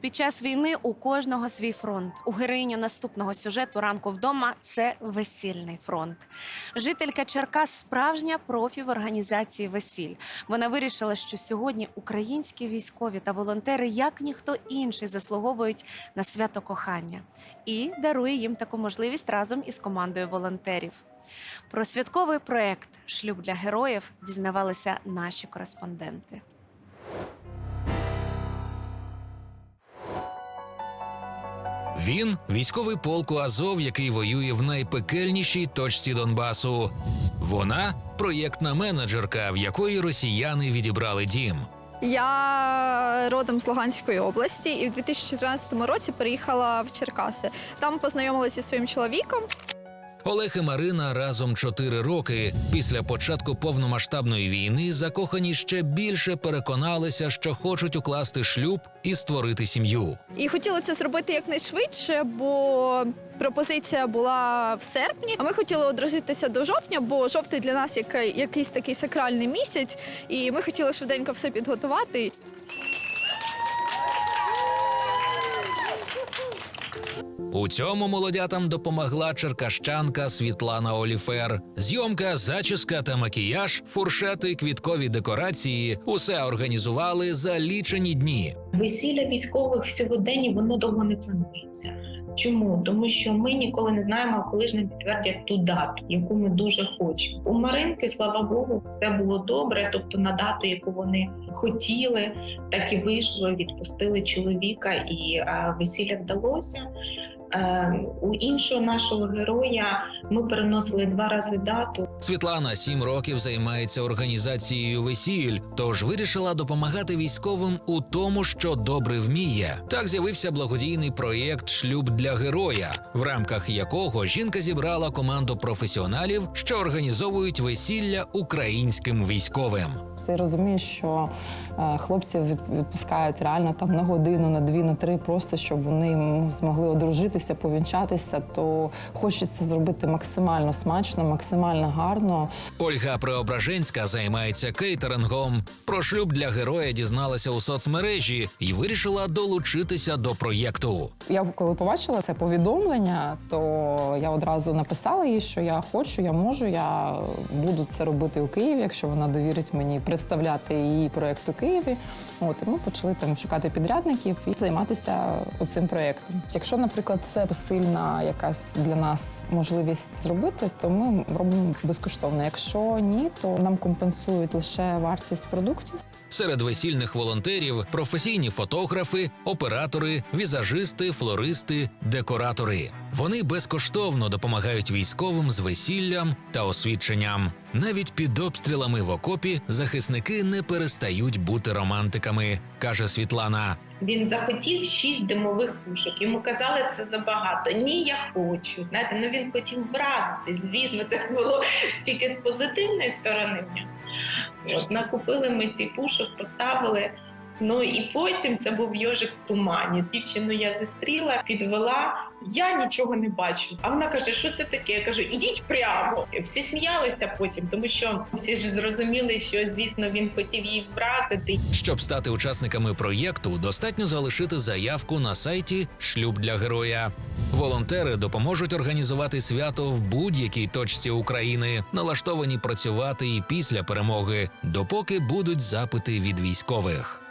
Під час війни у кожного свій фронт. У героїні наступного сюжету ранку вдома це весільний фронт. Жителька Черкас справжня профі в організації весіль. Вона вирішила, що сьогодні українські військові та волонтери, як ніхто інший, заслуговують на свято кохання і дарує їм таку можливість разом із командою волонтерів. Про святковий проект Шлюб для героїв дізнавалися наші кореспонденти. Він військовий полку Азов, який воює в найпекельнішій точці Донбасу. Вона проєктна менеджерка, в якої росіяни відібрали дім. Я родом з Луганської області і в 2014 році переїхала в Черкаси. Там познайомилася зі своїм чоловіком. Олег і Марина разом чотири роки. Після початку повномасштабної війни закохані ще більше переконалися, що хочуть укласти шлюб і створити сім'ю. І хотіли це зробити якнайшвидше, бо пропозиція була в серпні. А ми хотіли одружитися до жовтня, бо жовтий для нас як якийсь такий сакральний місяць, і ми хотіли швиденько все підготувати. У цьому молодятам допомогла черкащанка Світлана Оліфер. Зйомка, зачіска та макіяж, фуршети, квіткові декорації усе організували за лічені дні. Весілля військових в сьогоденні воно довго не планується. Чому? Тому що ми ніколи не знаємо, коли ж нам підтвердять ту дату, яку ми дуже хочемо. У Маринки, слава Богу, все було добре. Тобто на дату, яку вони хотіли, так і вийшло. Відпустили чоловіка, і весілля вдалося. Е, у іншого нашого героя ми переносили два рази дату. Світлана сім років займається організацією весіль, тож вирішила допомагати військовим у тому, що добре вміє. Так з'явився благодійний проєкт Шлюб для героя, в рамках якого жінка зібрала команду професіоналів, що організовують весілля українським військовим. Ти розумієш, що е, хлопців від, відпускають реально там на годину, на дві, на три, просто щоб вони змогли одружитися, повінчатися, то хочеться зробити максимально смачно, максимально гарно. Ольга Преображенська займається кейтерингом. Про шлюб для героя дізналася у соцмережі і вирішила долучитися до проєкту. Я коли побачила це повідомлення, то я одразу написала їй, що я хочу, я можу, я буду це робити у Києві, якщо вона довірить мені представляти її проєкт у Києві. От ми почали там шукати підрядників і займатися цим проєктом. Якщо, наприклад, це посильна якась для нас можливість зробити, то ми робимо безкоштовно. Якщо ні, то нам компенсують лише вартість продуктів. Серед весільних волонтерів професійні фотографи, оператори, візажисти, флористи, декоратори. Вони безкоштовно допомагають військовим з весіллям та освідченням. Навіть під обстрілами в окопі захисники не перестають бути романтиками, каже Світлана. Він захотів шість димових пушок. Йому казали це забагато. Ні, я хочу. Знаєте, ну він хотів вразити. Звісно, це було тільки з позитивної сторони. От накупили ми ці пушок, поставили. Ну і потім це був йожик в тумані. Дівчину я зустріла, підвела. Я нічого не бачу. А вона каже, що це таке? Я кажу, ідіть прямо. Всі сміялися потім, тому що всі ж зрозуміли, що звісно він хотів її вразити. Щоб стати учасниками проєкту, достатньо залишити заявку на сайті Шлюб для героя. Волонтери допоможуть організувати свято в будь-якій точці України, налаштовані працювати і після перемоги, допоки будуть запити від військових.